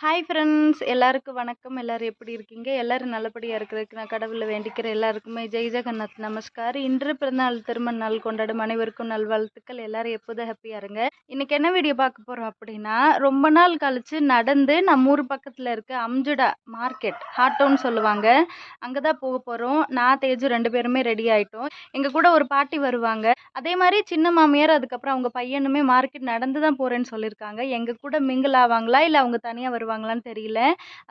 Hi friends எல்லாருக்கும் வணக்கம். எல்லோரும் எப்படி இருக்கீங்க? எல்லோரும் நல்லபடியாக இருக்கிறதுக்கு நான் கடவுளை வேண்டிக்கிற எல்லாருக்குமே ஜெய் ஜெகநாத் நமஸ்கார். இன்று பிறந்தநாள் திருமண நாள் கொண்டாடும் அனைவருக்கும் நல்வாழ்த்துக்கள். எல்லோரும் எப்போதும் ஹாப்பியாக இருங்க. இன்னைக்கு என்ன வீடியோ பார்க்க போகிறோம் அப்படின்னா ரொம்ப நாள் கழித்து நடந்து நம்ம ஊர் பக்கத்தில் இருக்க அம்ஜுடா மார்க்கெட் ஹாட் டவுன் சொல்லுவாங்க. அங்கே தான் போக போகிறோம் நான் தேஜு ரெண்டு பேருமே ரெடி ஆகிட்டோம் எங்கள் கூட ஒரு பாட்டி வருவாங்க. அதே மாதிரி சின்ன மாமியார் அதுக்கப்புறம் அவங்க பையனுமே மார்க்கெட் நடந்து தான் போகிறேன்னு சொல்லியிருக்காங்க. எங்கள் கூட மிங்கிள் ஆவாங்களா? இல்லை அவங்க தனியாக வருவாங்களான்னு தெரியல.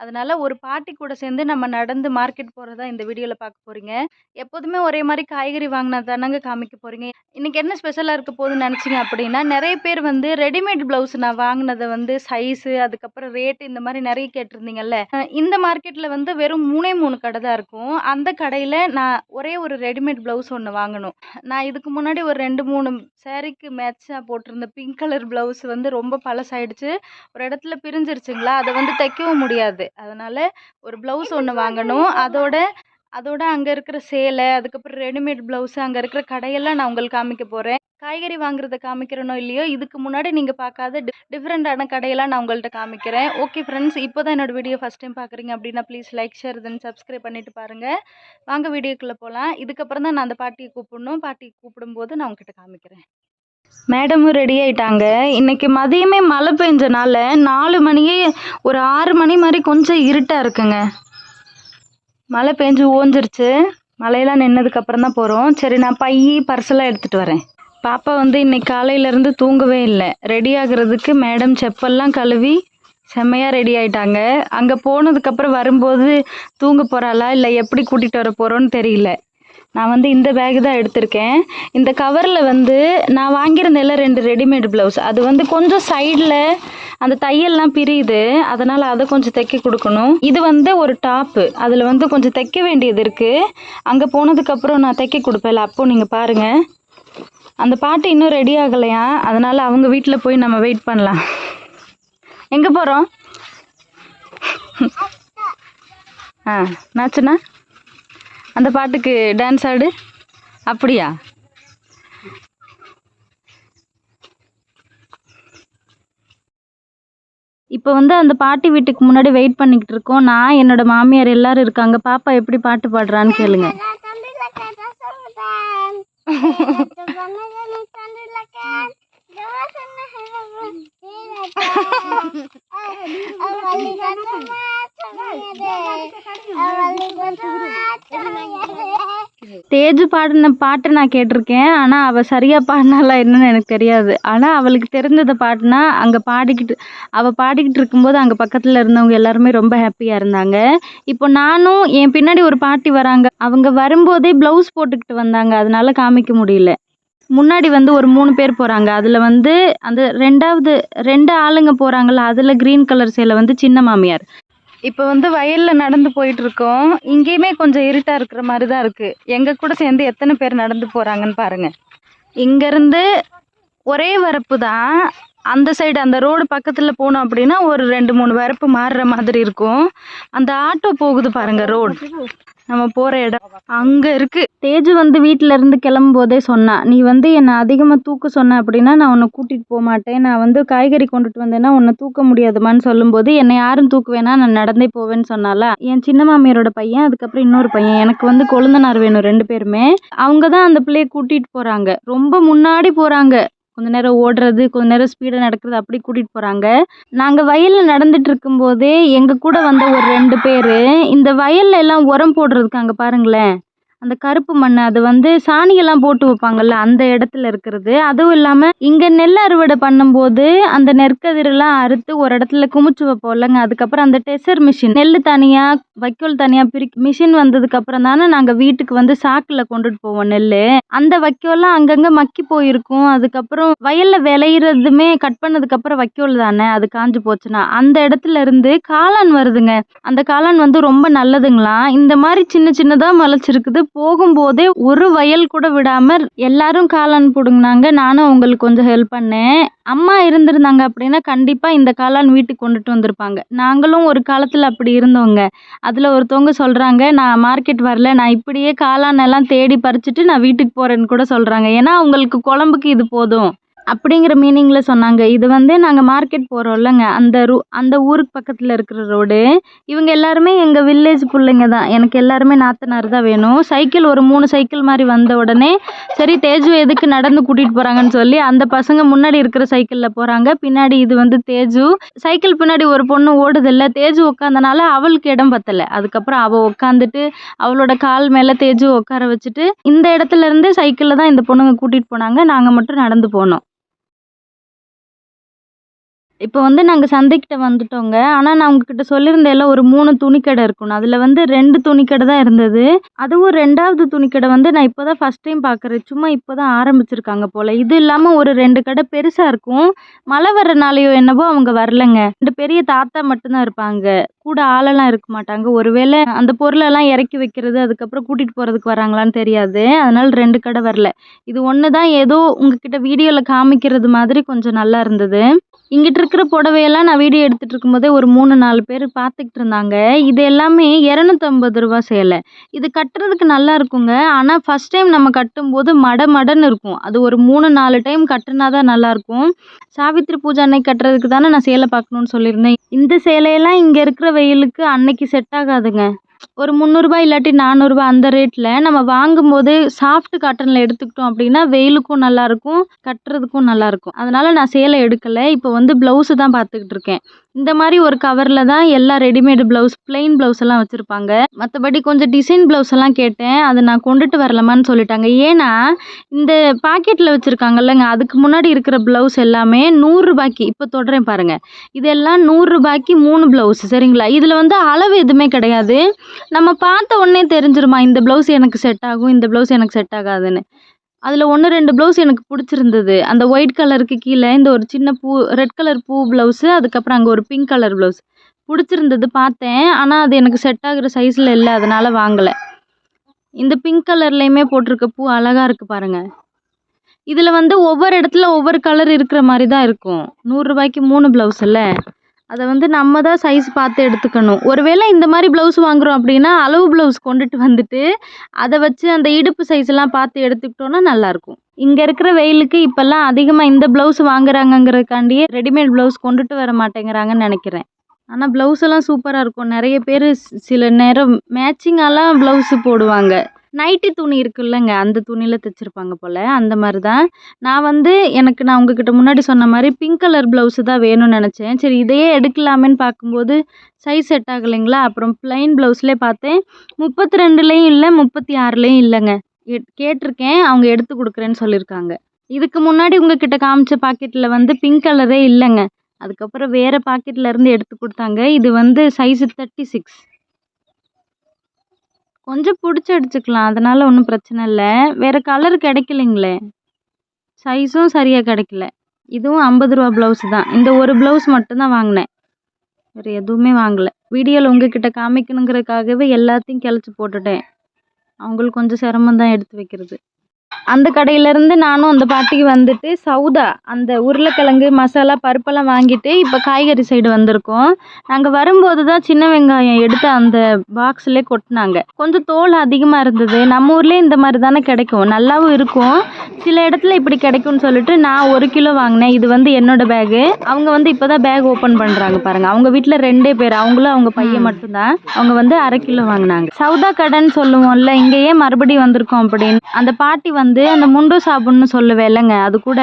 அதனால ஒரு பாட்டி கூட சேர்ந்து நம்ம நடந்து மார்க்கெட் போகிறதா இந்த வீடியோவில் பார்க்க போகிறீங்க எப்போதுமே ஒரே மாதிரி காய்கறி வாங்கினா தானங்க காமிக்க போகிறீங்க இன்றைக்கி என்ன ஸ்பெஷலாக இருக்க போகுதுன்னு நினச்சிங்க அப்படின்னா நிறைய பேர் வந்து ரெடிமேட் ப்ளவுஸ் நான் வாங்கினதை வந்து சைஸு அதுக்கப்புறம் ரேட்டு இந்த மாதிரி நிறைய கேட்டிருந்தீங்கல்ல. இந்த மார்க்கெட்டில் வந்து வெறும் மூணே மூணு கடை தான் இருக்கும். அந்த கடையில் நான் ஒரே ஒரு ரெடிமேட் ப்ளவுஸ் ஒன்று வாங்கணும். நான் இதுக்கு முன்னாடி ஒரு ரெண்டு மூணு சேரீக்கு மேட்சாக போட்டிருந்த பிங்க் கலர் ப்ளவுஸ் வந்து ரொம்ப பழசாயிடுச்சு. ஒரு இடத்துல பிரிஞ்சிருச்சுங்களா அதை வந்து தைக்கவும் முடியாது. அதனால் ஒரு ப்ளவுஸ் ஒன்று வாங்கணும். அதோட அதோட அங்கே இருக்கிற சேலை அதுக்கப்புறம் ரெடிமேட் ப்ளவுஸு அங்கே இருக்கிற கடையெல்லாம் நான் உங்களுக்கு காமிக்க போகிறேன் காய்கறி வாங்குறத காமிக்கிறனோ இல்லையோ இதுக்கு முன்னாடி நீங்கள் பார்க்காத டி டிஃப்ரெண்ட்டான கடையெல்லாம் நான் உங்கள்கிட்ட காமிக்கிறேன். ஓகே ஃப்ரெண்ட்ஸ் இப்போ தான் என்னோடய வீடியோ ஃபஸ்ட் டைம் பார்க்குறீங்க அப்படின்னா please like share then subscribe பண்ணிட்டு பாருங்கள் வாங்க வீடியோக்குள்ளே போகலாம் இதுக்கப்புறம் தான் நான் அந்த பாட்டியை கூப்பிடணும். பாட்டியை கூப்பிடும்போது நான் உங்ககிட்ட காமிக்கிறேன். மேடமும் ரெடி ஆயிட்டாங்க. இன்னைக்கு மதியமே மழை பெஞ்சனால நாலு மணியே ஒரு ஆறு மணி மாதிரி கொஞ்சம் இருட்டாக இருக்குங்க. மழை பெஞ்சு ஓஞ்சிருச்சு. மழையெல்லாம் நின்னதுக்கு அப்புறம் தான் போகிறோம் சரி நான் பை பர்செல்லாம் எடுத்துகிட்டு வரேன். பாப்பா வந்து இன்னைக்கு காலையிலேருந்து தூங்கவே இல்லை. ரெடி ஆகுறதுக்கு மேடம் செப்பல்லாம் கழுவி செம்மையாக ரெடி ஆயிட்டாங்க. அங்கே போனதுக்கப்புறம் வரும்போது தூங்க போகிறாளா இல்லை எப்படி கூட்டிகிட்டு வர போகிறோன்னு தெரியல. நான் வந்து இந்த பேக் தான் எடுத்திருக்கேன். இந்த கவரில் வந்து நான் வாங்கியிருந்தேன்ல ரெண்டு ரெடிமேட் ப்ளவுஸ் அது வந்து கொஞ்சம் சைடில் அந்த தையல்லாம் பிரியுது. அதனால் அதை கொஞ்சம் தைக்க கொடுக்கணும். இது வந்து ஒரு டாப்பு அதில் வந்து கொஞ்சம் தைக்க வேண்டியது இருக்குது அங்கே போனதுக்கப்புறம் நான் தைக்க கொடுப்பேன்ல. அப்போது நீங்கள் பாருங்கள் அந்த பாட்டு இன்னும் ரெடி ஆகலையா? அதனால் அவங்க வீட்டில் போய் நம்ம வெயிட் பண்ணலாம். எங்கே போகிறோம் ஆ நாச்சுண்ணா அந்த பாட்டுக்கு டான்ஸ் ஆடு. அப்படியா? இப்போ வந்து அந்த பாட்டி வீட்டுக்கு முன்னாடி வெயிட் பண்ணிக்கிட்டு இருக்கோம். நான் என்னோட மாமியார் எல்லாரும் இருக்காங்க. பாப்பா எப்படி பாட்டு பாடுறான்னு கேளுங்க. தேஜு பாடின பாட்டு நான் கேட்டிருக்கேன் ஆனால் அவள் சரியாக பாடினாலா என்னன்னு எனக்கு தெரியாது. ஆனால் அவளுக்கு தெரிஞ்சதை பாட்டுனா அங்கே பாடிக்கிட்டு அவள் பாடிக்கிட்டு இருக்கும்போது அங்கே பக்கத்தில் இருந்தவங்க எல்லாருமே ரொம்ப ஹாப்பியாக இருந்தாங்க. இப்போ நானும் என் பின்னாடி ஒரு பாட்டி வராங்க. அவங்க வரும்போதே ப்ளவுஸ் போட்டுக்கிட்டு வந்தாங்க. அதனால காமிக்க முடியல. முன்னாடி வந்து ஒரு மூணு பேர் போகிறாங்க அதில் வந்து அந்த ரெண்டாவது ரெண்டு ஆளுங்க போகிறாங்கல்ல அதில் க்ரீன் கலர் சேலை வந்து சின்ன மாமியார். இப்போ வந்து வயலில் நடந்து போயிட்டு இருக்கோம் இங்கேயுமே கொஞ்சம் இருட்டாக இருக்கிற மாதிரி தான் இருக்குது எங்கள் கூட சேர்ந்து எத்தனை பேர் நடந்து போகிறாங்கன்னு பாருங்கள் இங்கேருந்து ஒரே வரப்பு தான். அந்த சைடு அந்த ரோடு பக்கத்தில் போனோம் அப்படின்னா ஒரு ரெண்டு மூணு வரப்பு மாறுற மாதிரி இருக்கும். அந்த ஆட்டோ போகுது பாருங்க ரோடு நம்ம போகிற இடம் அங்கே இருக்குது தேஜு வந்து வீட்டில் இருந்து கிளம்பும் போதே சொன்னான் நீ வந்து என்னை அதிகமாக தூக்க சொன்ன அப்படின்னா நான் உன்னை கூட்டிகிட்டு போக மாட்டேன். நான் வந்து காய்கறி கொண்டுட்டு வந்தேன்னா உன்னை தூக்க முடியாதுமான்னு சொல்லும்போது என்னை யாரும் தூக்குவேனா? நான் நடந்தே போவேன்னு சொன்னால என் சின்ன மாமியாரோட பையன் அதுக்கப்புறம் இன்னொரு பையன். எனக்கு வந்து கொழுந்தனார் வேணும் ரெண்டு பேருமே. அவங்க தான் அந்த பிள்ளையை கூட்டிகிட்டு போகிறாங்க ரொம்ப முன்னாடி போகிறாங்க கொஞ்ச நேரம் ஓடுறது கொஞ்ச நேரம் ஸ்பீடாக நடக்கிறது அப்படி கூட்டிகிட்டு போகிறாங்க நாங்கள் வயலில் நடந்துட்டு இருக்கும்போதே எங்கள் கூட வந்த ஒரு ரெண்டு பேர் இந்த வயல்ல எல்லாம் உரம் போடுறதுக்கு அங்கே பாருங்களேன். அந்த கருப்பு மண் அது வந்து சாணியெல்லாம் போட்டு வைப்பாங்கல்ல அந்த இடத்துல இருக்கிறது. அதுவும் இல்லாமல் இங்கே நெல் அறுவடை பண்ணும்போது அந்த நெற்கதிரெல்லாம் அறுத்து ஒரு இடத்துல குமிச்சு வைப்போம்லங்க அதுக்கப்புறம் அந்த டெசர் மிஷின் நெல் தனியாக வைக்கோல் தனியாக பிரி மிஷின் வந்ததுக்கப்புறம் தானே நாங்கள் வீட்டுக்கு வந்து சாக்கில் கொண்டுட்டு போவோம் நெல் அந்த வைக்கோல்லாம் அங்கங்கே மக்கி போயிருக்கும். அதுக்கப்புறம் வயலில் விளையிறதுமே கட் பண்ணதுக்கப்புறம் வைக்கோல் தானே அது காஞ்சு போச்சுன்னா. அந்த இடத்துல இருந்து காளான் வருதுங்க. அந்த காளான் வந்து ரொம்ப நல்லதுங்களா? இந்த மாதிரி சின்ன சின்னதாக முளைச்சிருக்குது போகும்போதே ஒரு வயல் கூட விடாமல் எல்லாரும் காளான் பிடுங்கினாங்க நானும் அவங்களுக்கு கொஞ்சம் ஹெல்ப் பண்ணேன். அம்மா இருந்திருந்தாங்க அப்படின்னா கண்டிப்பாக இந்த காளான் வீட்டுக்கு கொண்டுட்டு வந்திருப்பாங்க. நாங்களும் ஒரு காலத்தில் அப்படி இருந்தோங்க. அதில் ஒருத்தவங்க சொல்கிறாங்க நான் மார்க்கெட் வரல. நான் இப்படியே காளான் எல்லாம் தேடி பறிச்சுட்டு நான் வீட்டுக்கு போகிறேன்னு கூட சொல்கிறாங்க ஏன்னா அவங்களுக்கு குழம்புக்கு இது போதும். அப்படிங்கிற மீனிங்கில் சொன்னாங்க. இது வந்து நாங்கள் மார்க்கெட் போகிறோம்லங்க அந்த ரூ அந்த ஊருக்கு பக்கத்தில் இருக்கிற ரோடு இவங்க எல்லாருமே எங்கள் வில்லேஜ் பிள்ளைங்க தான். எனக்கு எல்லாருமே நாத்தனார் தான் வேணும். சைக்கிள் ஒரு மூணு சைக்கிள் மாதிரி வந்த உடனே சரி தேஜு எதுக்கு நடந்து கூட்டிகிட்டு போகிறாங்கன்னு சொல்லி அந்த பசங்க முன்னாடி இருக்கிற சைக்கிளில் போகிறாங்க பின்னாடி இது வந்து தேஜு. சைக்கிள் பின்னாடி ஒரு பொண்ணு ஓடுதில்ல. தேஜு உட்காந்தனால அவளுக்கு இடம் பத்தலை. அதுக்கப்புறம் அவள் உட்காந்துட்டு அவளோட கால் மேலே தேஜு உட்கார வச்சுட்டு இந்த இடத்துல இருந்து சைக்கிளில் தான் இந்த பொண்ணுங்க கூட்டிகிட்டு போனாங்க. நாங்கள் மட்டும் நடந்து போனோம். இப்போ வந்து நாங்கள் சந்தைக்கிட்ட வந்துட்டோங்க. ஆனால் நான் உங்ககிட்ட சொல்லியிருந்தேன்ல ஒரு மூணு துணிக்கடை இருக்குன்னு அதில் வந்து ரெண்டு துணிக்கடை தான் இருந்தது. அதுவும் ரெண்டாவது துணிக்கடை வந்து நான் இப்போ தான் ஃபஸ்ட் டைம் பார்க்குறேன் சும்மா இப்போ தான் ஆரம்பிச்சிருக்காங்க போல். இது இல்லாமல் ஒரு ரெண்டு கடை பெருசாக இருக்கும். மழை வர்றனாலையோ என்னவோ அவங்க வரலங்க. ரெண்டு பெரிய தாத்தா மட்டும்தான் இருப்பாங்க. கூட ஆளெல்லாம் இருக்க மாட்டாங்க. ஒருவேளை அந்த பொருளெல்லாம் இறக்கி வைக்கிறது அதுக்கப்புறம் கூட்டிகிட்டு போகிறதுக்கு வராங்களான்னு தெரியாது. அதனால் ரெண்டு கடை வரல. இது ஒன்று தான் ஏதோ உங்ககிட்ட வீடியோவில் காமிக்கிறது மாதிரி கொஞ்சம் நல்லா இருந்தது. இங்கிட்டு இருக்கிற புடவையெல்லாம் நான் வீடியோ எடுத்துகிட்டு இருக்கும்போதே ஒரு மூணு நாலு பேர் பார்த்துக்கிட்டு இருந்தாங்க. இது எல்லாமே இரநூத்தம்பது ரூபா சேலை. இது கட்டுறதுக்கு நல்லா இருக்குங்க. ஆனால் ஃபஸ்ட் டைம் நம்ம கட்டும்போது மட மடன்னு இருக்கும். அது ஒரு மூணு நாலு டைம் கட்டுனா தான் நல்லாயிருக்கும் சாவித்திரி பூஜை அன்னைக்கு கட்டுறதுக்கு தானே நான் சேலை பார்க்கணுன்னு சொல்லியிருந்தேன். இந்த சேலையெல்லாம் இங்கே இருக்கிற வெயிலுக்கு அன்னைக்கு செட் ஆகாதுங்க. ஒரு முந்நூறுரூபா இல்லாட்டி நானூறுரூபா அந்த ரேட்டில் நம்ம வாங்கும்போது சாஃப்ட் காட்டனில் எடுத்துக்கிட்டோம் அப்படின்னா வெயிலுக்கும் நல்லாயிருக்கும் கட்டுறதுக்கும் நல்லாயிருக்கும் அதனால் நான் சேலை எடுக்கலை. இப்போ வந்து ப்ளவுஸு தான் பார்த்துக்கிட்டு இருக்கேன். இந்த மாதிரி ஒரு கவரில் தான் எல்லா ரெடிமேடு ப்ளவுஸ் பிளெயின் ப்ளவுஸ் எல்லாம் வச்சுருப்பாங்க. மற்றபடி கொஞ்சம் டிசைன் ப்ளவுஸ் எல்லாம் கேட்டேன். அதை நான் கொண்டுட்டு வரலாமான்னு சொல்லிட்டாங்க. ஏன்னா இந்த பாக்கெட்டில் வச்சுருக்காங்கல்லங்க அதுக்கு முன்னாடி இருக்கிற ப்ளவுஸ் எல்லாமே நூறுரூபாய்க்கு இப்போ தொடரேன் பாருங்கள் இதெல்லாம் நூறுரூபாய்க்கு மூணு ப்ளவுஸ் சரிங்களா? இதில் வந்து அளவு எதுவுமே கிடையாது. நம்ம பார்த்த உடனே தெரிஞ்சிருமா இந்த ப்ளவுஸ் எனக்கு செட் ஆகும் இந்த ப்ளவுஸ் எனக்கு செட் ஆகாதுன்னு. அதில் ஒன்று ரெண்டு ப்ளவுஸ் எனக்கு பிடிச்சிருந்தது. அந்த ஒயிட் கலருக்கு கீழே இந்த ஒரு சின்ன பூ ரெட் கலர் பூ ப்ளவுஸு அதுக்கப்புறம் அங்கே ஒரு பிங்க் கலர் ப்ளவுஸ் பிடிச்சிருந்தது பார்த்தேன். ஆனால் அது எனக்கு செட் ஆகிற சைஸில் இல்லை அதனால் வாங்கலை. இந்த பிங்க் கலர்லேயுமே போட்டிருக்க பூ அழகாக இருக்குது பாருங்கள் இதில் வந்து ஒவ்வொரு இடத்துல ஒவ்வொரு கலர் இருக்கிற மாதிரி தான் இருக்கும் நூறுரூபாய்க்கு மூணு ப்ளவுஸ் இல்லை அதை வந்து நம்ம தான் சைஸ் பார்த்து எடுத்துக்கணும். ஒருவேளை இந்த மாதிரி ப்ளவுஸ் வாங்குகிறோம் அப்படின்னா அளவு ப்ளவுஸ் கொண்டுட்டு வந்துட்டு அதை வச்சு அந்த இடுப்பு சைஸ் எல்லாம் பார்த்து எடுத்துக்கிட்டோன்னா நல்லாயிருக்கும் இங்கே இருக்கிற வெயிலுக்கு இப்போல்லாம் அதிகமாக இந்த ப்ளவுஸ் வாங்குறாங்கங்கிறதுக்காண்டியே ரெடிமேட் ப்ளவுஸ் கொண்டுட்டு வர மாட்டேங்கிறாங்கன்னு நினைக்கிறேன். ஆனால் ப்ளவுஸ் எல்லாம் சூப்பராக இருக்கும். நிறைய பேர் சில நேரம் மேட்சிங்காலாம் ப்ளவுஸு போடுவாங்க. நைட்டி துணி இருக்குல்லங்க அந்த துணியில் தைச்சிருப்பாங்க போல். அந்த மாதிரி தான் நான் வந்து எனக்கு நான் உங்ககிட்ட முன்னாடி சொன்ன மாதிரி பிங்க் கலர் ப்ளவுஸு தான் வேணும்னு நினச்சேன். சரி இதையே எடுக்கலாமேன்னு பார்க்கும்போது சைஸ் செட் ஆகலைங்களா? அப்புறம் ப்ளைன் ப்ளவுஸ்லேயே பார்த்தேன். முப்பத்தி ரெண்டுலேயும் இல்லை முப்பத்தி ஆறுலேயும் இல்லைங்க கேட்டிருக்கேன். அவங்க எடுத்து கொடுக்குறேன்னு சொல்லியிருக்காங்க. இதுக்கு முன்னாடி உங்ககிட்ட காமிச்ச பாக்கெட்டில் வந்து பிங்க் கலரே இல்லைங்க. அதுக்கப்புறம் வேறு பாக்கெட்டில் இருந்து எடுத்து கொடுத்தாங்க. இது வந்து சைஸு தேர்ட்டி சிக்ஸ் கொஞ்சம் பிடிச்சி அடிச்சுக்கலாம் அதனால் ஒன்றும் பிரச்சனை இல்லை. வேறு கலர் கிடைக்கலைங்களே. சைஸும் சரியாக கிடைக்கல. இதுவும் ஐம்பது ரூபா ப்ளவுஸு தான். இந்த ஒரு ப்ளவுஸ் மட்டும்தான் வாங்கினேன். வேறு எதுவுமே வாங்கலை. வீடியோவில் உங்ககிட்ட காமிக்கணுங்கிறதுக்காகவே எல்லாத்தையும் கிளச்சி போட்டுட்டேன். அவங்களுக்கு கொஞ்சம் சிரமம் தான் எடுத்து வைக்கிறது. அந்த கடையிலேருந்து நானும் அந்த பாட்டிக்கு வந்துட்டு சௌதா அந்த உருளைக்கிழங்கு மசாலா பருப்பெல்லாம் வாங்கிட்டு இப்போ காய்கறி சைடு வந்திருக்கோம். நாங்கள் வரும்போது தான் சின்ன வெங்காயம் எடுத்து அந்த பாக்ஸ்லேயே கொட்டினாங்க. கொஞ்சம் தோல் அதிகமாக இருந்தது. நம்ம ஊர்லேயே இந்த மாதிரி தானே கிடைக்கும். நல்லாவும் இருக்கும். சில இடத்துல இப்படி கிடைக்கும்னு சொல்லிட்டு நான் ஒரு கிலோ வாங்கினேன். இது வந்து என்னோடய பேகு அவங்க வந்து இப்போ தான் பேக் ஓப்பன் பண்ணுறாங்க பாருங்கள் அவங்க வீட்டில் ரெண்டே பேர். அவங்களும் அவங்க பையன் மட்டும்தான். அவங்க வந்து அரை கிலோ வாங்கினாங்க. சௌதா கடைன்னு சொல்லுவோம்ல இங்கே ஏன் மறுபடியும் வந்திருக்கோம் அப்படின்னு. அந்த பாட்டி வந்து அந்த முண்டு சாபுன்னு சொல்லுவேன் இல்லைங்க. அது கூட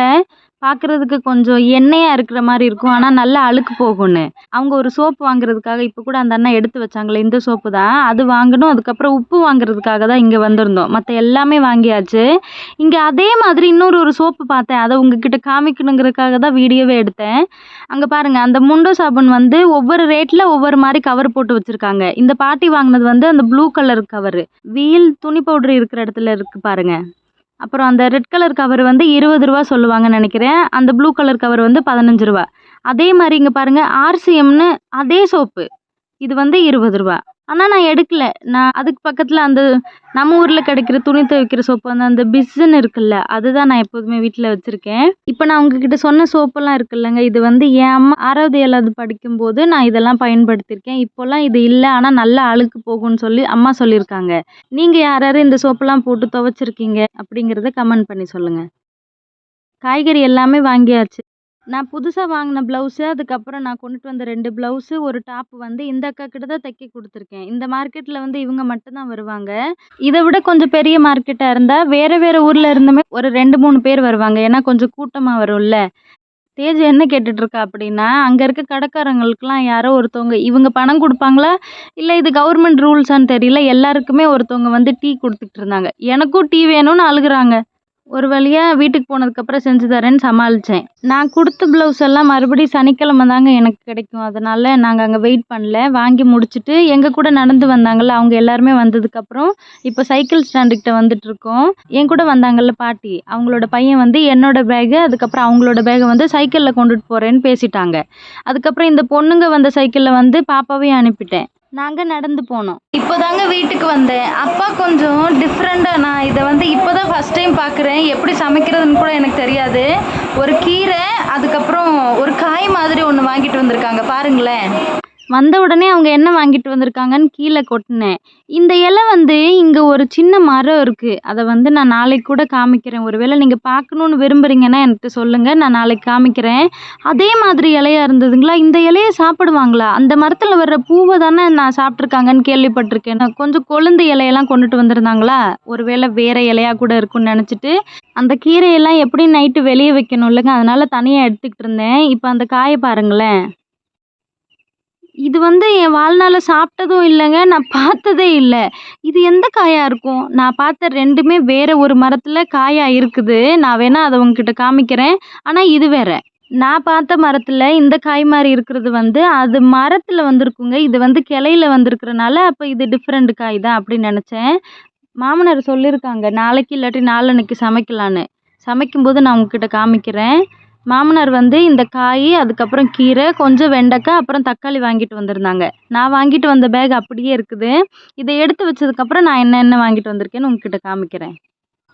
பார்க்குறதுக்கு கொஞ்சம் எண்ணெயாக இருக்கிற மாதிரி இருக்கும். ஆனால் நல்லா அழுக்கு போகும்னு. அவங்க ஒரு சோப்பு வாங்குறதுக்காக இப்போ கூட அந்த அண்ணா எடுத்து வச்சாங்களே இந்த சோப்பு தான். அது வாங்கணும். அதுக்கப்புறம் உப்பு வாங்குறதுக்காக தான் இங்கே வந்திருந்தோம். மற்ற எல்லாமே வாங்கியாச்சு. இங்கே அதே மாதிரி இன்னொரு ஒரு சோப்பு பார்த்தேன். அதை உங்ககிட்ட காமிக்கணுங்கிறதுக்காக தான் வீடியோவே எடுத்தேன். அங்கே பாருங்கள் அந்த முண்டோ சாபன் வந்து ஒவ்வொரு ரேட்டில் ஒவ்வொரு மாதிரி கவர் போட்டு வச்சுருக்காங்க. இந்த பாட்டி வாங்கினது வந்து அந்த ப்ளூ கலர் கவரு வீல் துணி பவுடர் இருக்கிற இடத்துல இருக்குது பாருங்கள் அப்புறம் அந்த ரெட் கலர் கவர் வந்து இருபது ரூபா சொல்லுவாங்கன்னு நினைக்கிறேன். அந்த ப்ளூ கலர் கவர் வந்து பதினஞ்சு ரூபா. அதே மாதிரி இங்கே பாருங்கள் ஆர்சிஎம்னு அதே சோப்பு இது வந்து இருபது ரூபா. ஆனால் நான் எடுக்கல. நான் அதுக்கு பக்கத்தில் அந்த நம்ம ஊரில் கிடைக்கிற துணி துவைக்கிற சோப்பு அந்த அந்த பிஸ்ஸுன்னு இருக்குல்ல அதுதான் நான் எப்போதுமே வீட்டில் வச்சுருக்கேன். இப்போ நான் உங்ககிட்ட சொன்ன சோப்பெல்லாம் இருக்குல்லங்க இது வந்து என் அம்மா ஆறாவது ஏழாவது படிக்கும்போது நான் இதெல்லாம் பயன்படுத்தியிருக்கேன். இப்போல்லாம் இது இல்லை ஆனால் நல்லா அழுக்கு போகும்னு சொல்லி அம்மா சொல்லியிருக்காங்க. நீங்கள் யார் யார் இந்த சோப்பெல்லாம் போட்டு துவைச்சிருக்கீங்க அப்படிங்கிறத கமெண்ட் பண்ணி சொல்லுங்கள் காய்கறி எல்லாமே வாங்கியாச்சு. நான் புதுசாக வாங்கின ப்ளவுஸு அதுக்கப்புறம் நான் கொண்டுட்டு வந்த ரெண்டு ப்ளவுஸு ஒரு டாப்பு வந்து இந்த அக்கா கிட்ட தான் தைக்க கொடுத்துருக்கேன். இந்த மார்க்கெட்டில் வந்து இவங்க மட்டும்தான் வருவாங்க. இதை விட கொஞ்சம் பெரிய மார்க்கெட்டாக இருந்தால் வேறு வேறு ஊரில் இருந்துமே ஒரு ரெண்டு மூணு பேர் வருவாங்க. ஏன்னா கொஞ்சம் கூட்டமாக வரும்ல. தேஜ் என்ன கேட்டுட்ருக்கா அப்படின்னா அங்கே இருக்க கடைக்காரங்களுக்குலாம் யாரோ ஒருத்தவங்க இவங்க பணம் கொடுப்பாங்களா? இல்லை இது கவர்மெண்ட் ரூல்ஸான்னு தெரியல. எல்லாருக்குமே ஒருத்தவங்க வந்து டீ கொடுத்துட்டு இருந்தாங்க. எனக்கும் டீ வேணும்னு அழுகுறாங்க. ஒரு வழியாக வீட்டுக்கு போனதுக்கப்புறம் செஞ்சு தரேன்னு சமாளித்தேன் நான் கொடுத்த ப்ளவுஸ் எல்லாம் மறுபடியும் சனிக்கிழமை தாங்க எனக்கு கிடைக்கும். அதனால் நாங்கள் அங்கே வெயிட் பண்ணல. வாங்கி முடிச்சுட்டு எங்கள் கூட நடந்து வந்தாங்கள்ல அவங்க எல்லாருமே வந்ததுக்கப்புறம் இப்போ சைக்கிள் ஸ்டாண்டுக்கிட்ட வந்துட்டுருக்கோம் என் கூட வந்தாங்கள்ல பாட்டி அவங்களோட பையன் வந்து என்னோட பேகு அதுக்கப்புறம் அவங்களோட பேகை வந்து சைக்கிளில் கொண்டுட்டு போகிறேன்னு பேசிட்டாங்க. அதுக்கப்புறம் இந்த பொண்ணுங்க வந்த சைக்கிளில் வந்து பாப்பாவையும் அனுப்பிட்டேன். நாங்கள் நடந்து போனோம். இப்போதாங்க வீட்டுக்கு வந்தேன். அப்பா கொஞ்சம் டிஃப்ரெண்ட்டாக நான் இதை வந்து இப்போ தான் ஃபஸ்ட் டைம் பார்க்குறேன். எப்படி சமைக்கிறதுன்னு கூட எனக்கு தெரியாது. ஒரு கீரை அதுக்கப்புறம் ஒரு காய் மாதிரி ஒன்று வாங்கிட்டு வந்திருக்காங்க. பாருங்களேன். வந்த உடனே அவங்க என்ன வாங்கிட்டு வந்திருக்காங்கன்னு கீழே கொட்டினேன். இந்த இலை வந்து இங்கே ஒரு சின்ன மரம் இருக்குது அதை வந்து நான் நாளைக்கு கூட காமிக்கிறேன். ஒருவேளை நீங்கள் பார்க்கணுன்னு விரும்புகிறீங்கன்னா என்கிட்ட சொல்லுங்கள் நான் நாளைக்கு காமிக்கிறேன். அதே மாதிரி இலையா இருந்ததுங்களா? இந்த இலையை சாப்பிடுவாங்களா? அந்த மரத்தில் வர்ற பூவை தானே நான் சாப்பிட்ருக்காங்கன்னு கேள்விப்பட்டிருக்கேன். நான் கொஞ்சம் கொழுந்து இலையெல்லாம் கொண்டுட்டு வந்திருந்தாங்களா? ஒருவேளை வேறு இலையாக கூட இருக்கும்னு நினச்சிட்டு அந்த கீரையெல்லாம் எப்படி நைட்டு வெளியே வைக்கணும் இல்லைங்க அதனால் தனியாக எடுத்துக்கிட்டு இருந்தேன். இப்போ அந்த காயை பாருங்களேன். இது வந்து என் வாழ்நாளில் சாப்பிட்டதும் இல்லைங்க நான் பார்த்ததே இல்லை. இது எந்த காயாக இருக்கும்? நான் பார்த்த ரெண்டுமே வேறு ஒரு மரத்தில் காயாக இருக்குது. நான் வேணால் அதை உங்ககிட்ட காமிக்கிறேன். ஆனால் இது வேறு. நான் பார்த்த மரத்தில் இந்த காய் மாதிரி இருக்கிறது வந்து அது மரத்தில் வந்திருக்குங்க. இது வந்து கிளையில வந்திருக்கிறனால அப்போ இது டிஃப்ரெண்ட் காய் தான் அப்படின்னு நினச்சேன். மாமனார் சொல்லியிருக்காங்க நாளைக்கு இல்லாட்டி நாளன்னைக்கு சமைக்கலான்னு. சமைக்கும்போது நான் உங்ககிட்ட காமிக்கிறேன். மாமனார் வந்து இந்த காய் அதுக்கப்புறம் கீரை கொஞ்சம் வெண்டைக்காய் அப்புறம் தக்காளி வாங்கிட்டு வந்திருந்தாங்க. நான் வாங்கிட்டு வந்த பேக் அப்படியே இருக்குது. இதை எடுத்து வச்சதுக்கப்புறம் நான் என்னென்ன வாங்கிட்டு வந்திருக்கேன்னு உங்ககிட்ட காமிக்கிறேன்.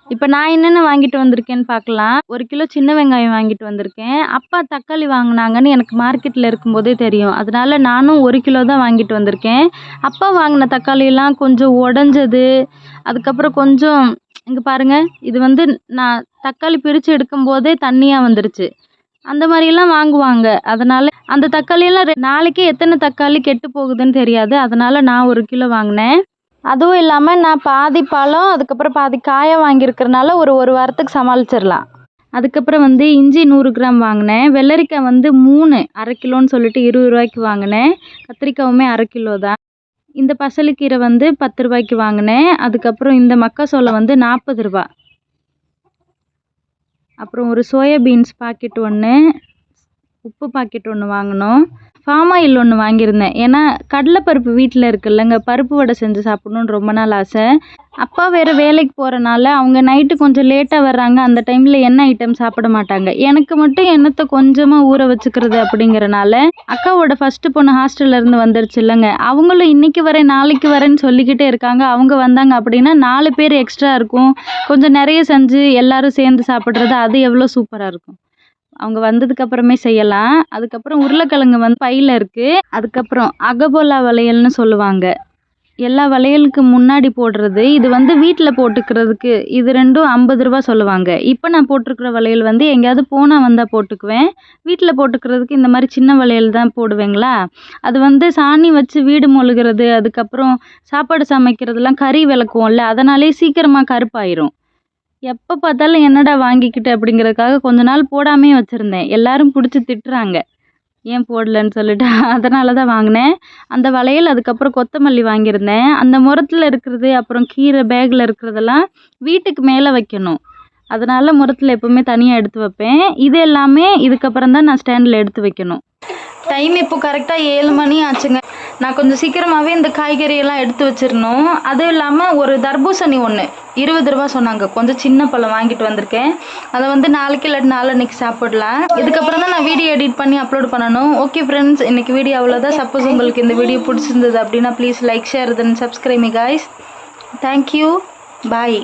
இப்போ நான் என்னென்ன வாங்கிட்டு வந்திருக்கேன்னு பார்க்கலாம். ஒரு கிலோ சின்ன வெங்காயம் வாங்கிட்டு வந்திருக்கேன். அப்பா தக்காளி வாங்கினாங்கன்னு எனக்கு மார்க்கெட்டில் இருக்கும்போதே தெரியும். அதனால நானும் ஒரு கிலோ தான் வாங்கிட்டு வந்திருக்கேன். அப்பா வாங்கின தக்காளியெல்லாம் கொஞ்சம் உடஞ்சது. அதுக்கப்புறம் கொஞ்சம் இங்கே பாருங்கள் இது வந்து நான் தக்காளி பிரித்து எடுக்கும்போதே தண்ணியாக வந்துருச்சு. அந்த மாதிரிலாம் வாங்குவாங்க. அதனால் அந்த தக்காளியெல்லாம் ரெ நாளைக்கே எத்தனை தக்காளி கெட்டு போகுதுன்னு தெரியாது. அதனால் நான் ஒரு கிலோ வாங்கினேன். அதுவும் இல்லாமல் நான் பாதி பழம் அதுக்கப்புறம் பாதி காயை வாங்கியிருக்கிறனால ஒரு ஒரு வாரத்துக்கு சமாளிச்சிடலாம் அதுக்கப்புறம் வந்து இஞ்சி நூறு கிராம் வாங்கினேன். வெள்ளரிக்காய் வந்து மூணு அரை கிலோன்னு சொல்லிட்டு இருபது ரூபாய்க்கு வாங்கினேன். கத்திரிக்காவுமே அரை கிலோ தான். இந்த பசலைக்கீரை வந்து பத்து ரூபாய்க்கு வாங்கினேன். அதுக்கப்புறம் இந்த மக்காசோளம் வந்து நாற்பது ரூபா. அப்புறம் ஒரு சோயா பீன்ஸ் பாக்கெட் ஒன்று உப்பு பாக்கெட் ஒன்று வாங்கினோம். ஃபார்ம் ஆயில் ஒன்று வாங்கியிருந்தேன். ஏன்னா கடலைப்பருப்பு வீட்டில் இருக்குல்லங்க பருப்பு வடை செஞ்சு சாப்பிட்ணுன்னு ரொம்ப நாள் ஆசை. அப்பா வேறு வேலைக்கு போகிறனால அவங்க நைட்டு கொஞ்சம் லேட்டாக வர்றாங்க. அந்த டைமில் என்ன ஐட்டம் சாப்பிட மாட்டாங்க. எனக்கு மட்டும் எண்ணத்தை கொஞ்சமாக ஊற வச்சுக்கிறது அப்படிங்கிறனால அக்காவோட ஃபஸ்ட்டு பொண்ணு ஹாஸ்டல்ல இருந்து வந்துருச்சு இல்லைங்க. அவங்களும் இன்றைக்கி வரேன் நாளைக்கு வரேன்னு சொல்லிக்கிட்டே இருக்காங்க. அவங்க வந்தாங்க அப்படின்னா நாலு பேர் எக்ஸ்ட்ரா இருக்கும். கொஞ்சம் நிறைய செஞ்சு எல்லோரும் சேர்ந்து சாப்பிட்றது அது எவ்வளோ சூப்பராக இருக்கும். அவங்க வந்ததுக்கு அப்புறமே செய்யலாம். அதுக்கப்புறம் உருளைக்கிழங்கு வந்து பையில் இருக்குது அதுக்கப்புறம் அகபோலா வளையல்னு சொல்லுவாங்க. எல்லா வளையலுக்கு முன்னாடி போடுறது இது வந்து வீட்டில் போட்டுக்கிறதுக்கு இது ரெண்டும் ஐம்பது ரூபா சொல்லுவாங்க. இப்போ நான் போட்டிருக்கிற வளையல் வந்து எங்கேயாவது போனால் வந்தால் போட்டுக்குவேன். வீட்டில் போட்டுக்கிறதுக்கு இந்த மாதிரி சின்ன வளையல் தான் போடுவேங்களா? அது வந்து சாணி வச்சு வீடு மொழுகிறது அதுக்கப்புறம் சாப்பாடு சமைக்கிறதுலாம் கறி விளக்குவோம்ல அதனாலே சீக்கிரமாக கருப்பாயிரும். எப்போ பார்த்தாலும் என்னடா வாங்கிக்கிட்டு அப்படிங்கிறதுக்காக கொஞ்ச நாள் போடாமே வச்சுருந்தேன். எல்லாரும் பிடிச்சி திட்டுறாங்க. ஏன் போடலன்னு சொல்லிட்டு. அதனால தான் வாங்கினேன். அந்த வளையல் அதுக்கப்புறம் கொத்தமல்லி வாங்கியிருந்தேன். அந்த முரத்தில் இருக்கிறது அப்புறம் கீரை பேக்கில் இருக்கிறதெல்லாம் வீட்டுக்கு மேலே வைக்கணும். அதனால் முரத்தில் எப்போவுமே தனியாக எடுத்து வைப்பேன். இது எல்லாமே இதுக்கப்புறம் தான் நான் ஸ்டாண்டில் எடுத்து வைக்கணும். டைம் இப்போ கரெக்டாக ஏழு மணி ஆச்சுங்க. நான் கொஞ்சம் சீக்கிரமாகவே இந்த காய்கறியெல்லாம் எடுத்து வச்சிடணும். அதுவும் இல்லாமல் ஒரு தர்பூசணி ஒன்று இருபது ரூபா சொன்னாங்க. கொஞ்சம் சின்ன பழம் வாங்கிட்டு வந்திருக்கேன். அதை வந்து நாளைக்கு இல்லாட்டி நாளன்னைக்கு சாப்பிடலாம். இதுக்கப்புறம் தான் நான் வீடியோ எடிட் பண்ணி அப்லோட் பண்ணணும். ஓகே ஃப்ரெண்ட்ஸ் இன்னைக்கு வீடியோ அவ்வளோதான் சப்போஸ் உங்களுக்கு இந்த வீடியோ பிடிச்சிருந்தது அப்படின்னா please like share then சப்ஸ்கிரைபி guys thank you bye